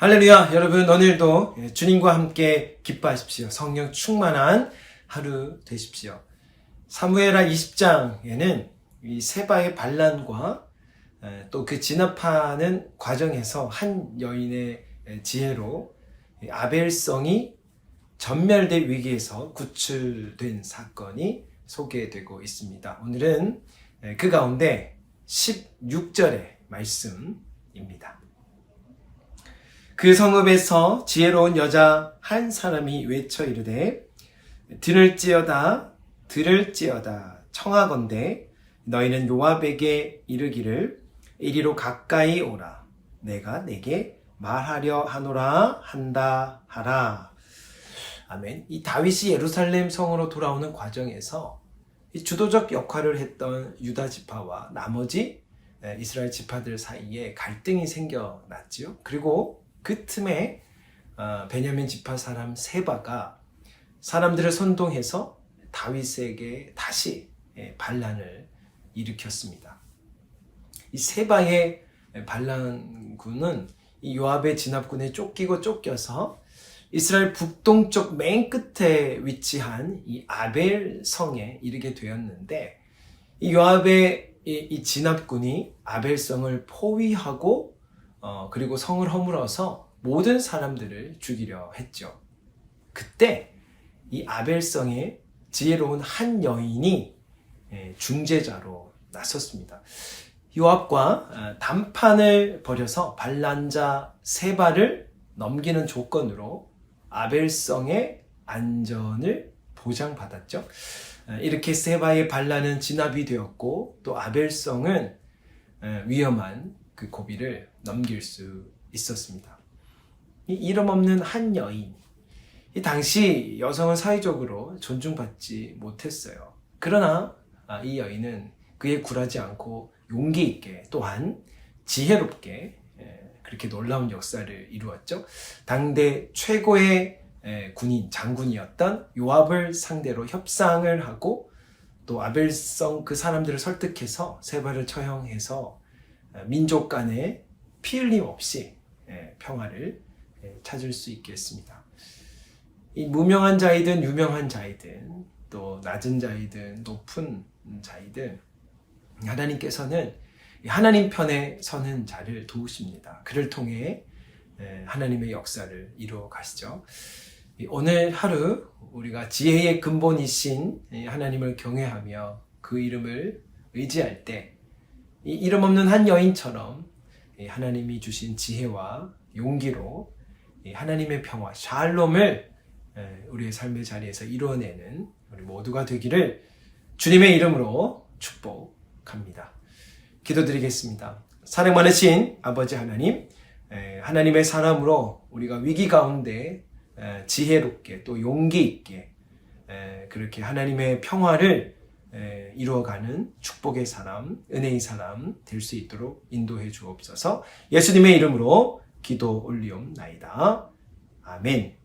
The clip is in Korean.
할렐루야! 여러분, 오늘도 주님과 함께 기뻐하십시오. 성령 충만한 하루 되십시오. 사무엘하 20장에는 이 세바의 반란과 또 그 진압하는 과정에서 한 여인의 지혜로 아벨성이 전멸될 위기에서 구출된 사건이 소개되고 있습니다. 오늘은 그 가운데 16절의 말씀입니다. 그 성읍에서 지혜로운 여자 한 사람이 외쳐 이르되 들을지어다 들을지어다 청하건대 너희는 요압에게 이르기를 이리로 가까이 오라 내가 내게 말하려 하노라 한다 하라 아멘. 이 다윗이 예루살렘 성으로 돌아오는 과정에서 이 주도적 역할을 했던 유다 지파와 나머지 이스라엘 지파들 사이에 갈등이 생겨났지요. 그리고 그 틈에 어, 베냐민 지파 사람 세바가 사람들을 선동해서 다윗에게 다시 예, 반란을 일으켰습니다. 이 세바의 반란군은 이 요압의 진압군에 쫓기고 쫓겨서 이스라엘 북동쪽 맨 끝에 위치한 이 아벨 성에 이르게 되었는데 이 요압의 이, 이 진압군이 아벨 성을 포위하고 어, 그리고 성을 허물어서 모든 사람들을 죽이려 했죠. 그때 이 아벨성에 지혜로운 한 여인이 예, 중재자로 나섰습니다. 요압과 어, 단판을 벌여서 반란자 세바를 넘기는 조건으로 아벨성의 안전을 보장받았죠. 어, 이렇게 세바의 반란은 진압이 되었고 또 아벨성은 어, 위험한 그 고비를 넘길 수 있었습니다. 이 이름 없는 한 여인. 이 당시 여성은 사회적으로 존중받지 못했어요. 그러나 아, 이 여인은 그에 굴하지 않고 용기 있게 또한 지혜롭게 예, 그렇게 놀라운 역사를 이루었죠. 당대 최고의 예, 군인 장군이었던 요압을 상대로 협상을 하고 또 아벨성 그 사람들을 설득해서 세바를 처형해서 어, 민족 간의 피 흘림 없이 예, 평화를 예, 찾을 수 있겠습니다. 이 무명한 자이든 유명한 자이든 또 낮은 자이든 높은 자이든 하나님께서는 하나님 편에 서는 자를 도우십니다. 그를 통해 예, 하나님의 역사를 이루어 가시죠. 오늘 하루 우리가 지혜의 근본이신 하나님을 경외하며 그 이름을 의지할 때이 이름 없는 한 여인처럼 하나님이 주신 지혜와 용기로 하나님의 평화, 샬롬을 우리의 삶의 자리에서 이루어내는 우리 모두가 되기를 주님의 이름으로 축복합니다. 기도드리겠습니다. 사랑 많으신 아버지 하나님, 하나님의 사람으로 우리가 위기 가운데 지혜롭게 또 용기 있게 그렇게 하나님의 평화를 이루어가는 축복의 사람, 은혜의 사람 될 수 있도록 인도해 주옵소서. 예수님의 이름으로 기도 올리옵나이다. 아멘.